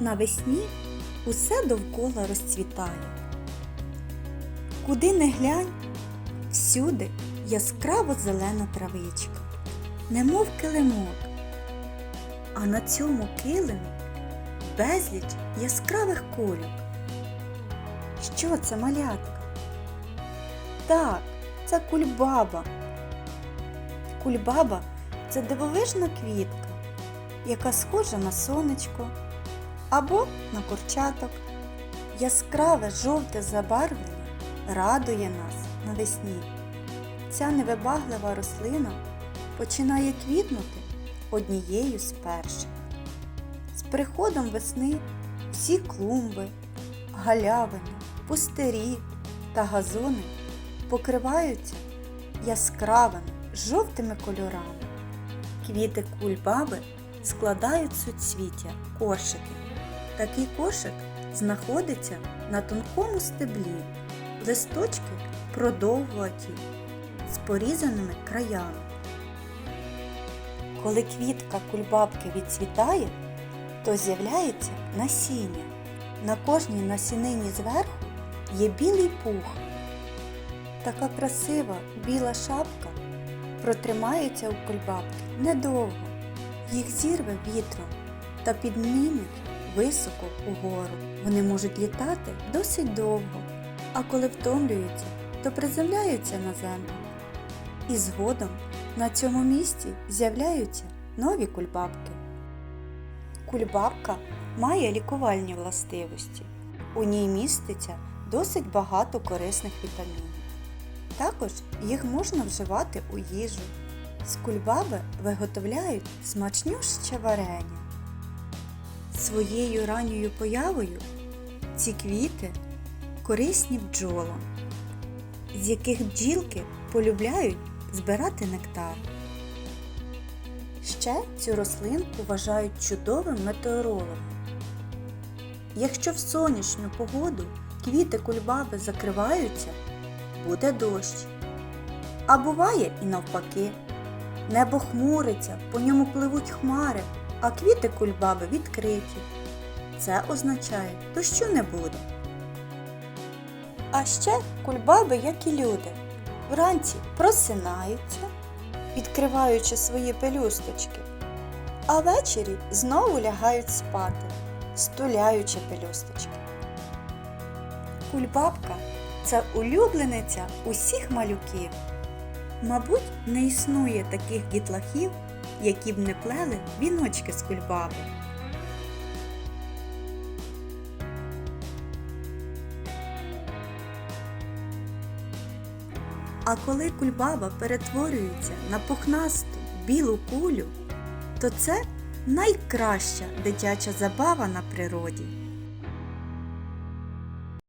Навесні усе довкола розцвітає. Куди не глянь, всюди яскраво зелена травичка, немов килимок. А на цьому килимі безліч яскравих кольок. Що це малятка? Так, це кульбаба. Кульбаба це дивовижна квітка, яка схожа на сонечко або на курчаток. Яскраве жовте забарвлення радує нас навесні. Ця невибаглива рослина починає квітнути однією з перших. З приходом весни всі клумби, галявини, пустирі та газони покриваються яскравими жовтими кольорами. Квіти кульбаби складають суцвіття кошики. Такий кошик знаходиться на тонкому стеблі, листочки продовгуваті, з порізаними краями. Коли квітка кульбабки відцвітає, то з'являється насіння. На кожній насінині зверху є білий пух. Така красива біла шапка протримається у кульбабки недовго. Їх зірве вітром та піднімуть високо угору. Вони можуть літати досить довго, а коли втомлюються, то приземляються на землю. І згодом на цьому місці з'являються нові кульбабки. Кульбабка має лікувальні властивості. У ній міститься досить багато корисних вітамінів. Також їх можна вживати у їжу. З кульбаби виготовляють смачнюще варення. Своєю ранньою появою ці квіти корисні бджолам, з яких бджілки полюбляють збирати нектар. Ще цю рослинку вважають чудовим метеорологом. Якщо в сонячну погоду квіти кульбаби закриваються, буде дощ. А буває і навпаки. Небо хмуриться, по ньому пливуть хмари, а квіти кульбаби відкриті. Це означає, дощу не буде. А ще кульбаби, як і люди, вранці просинаються, відкриваючи свої пелюсточки, а ввечері знову лягають спати, стуляючи пелюсточки. Кульбабка це улюблениця усіх малюків. Мабуть, не існує таких дітлахів, які б не плели віночки з кульбаби. А коли кульбаба перетворюється на пухнасту білу кулю, то це найкраща дитяча забава на природі.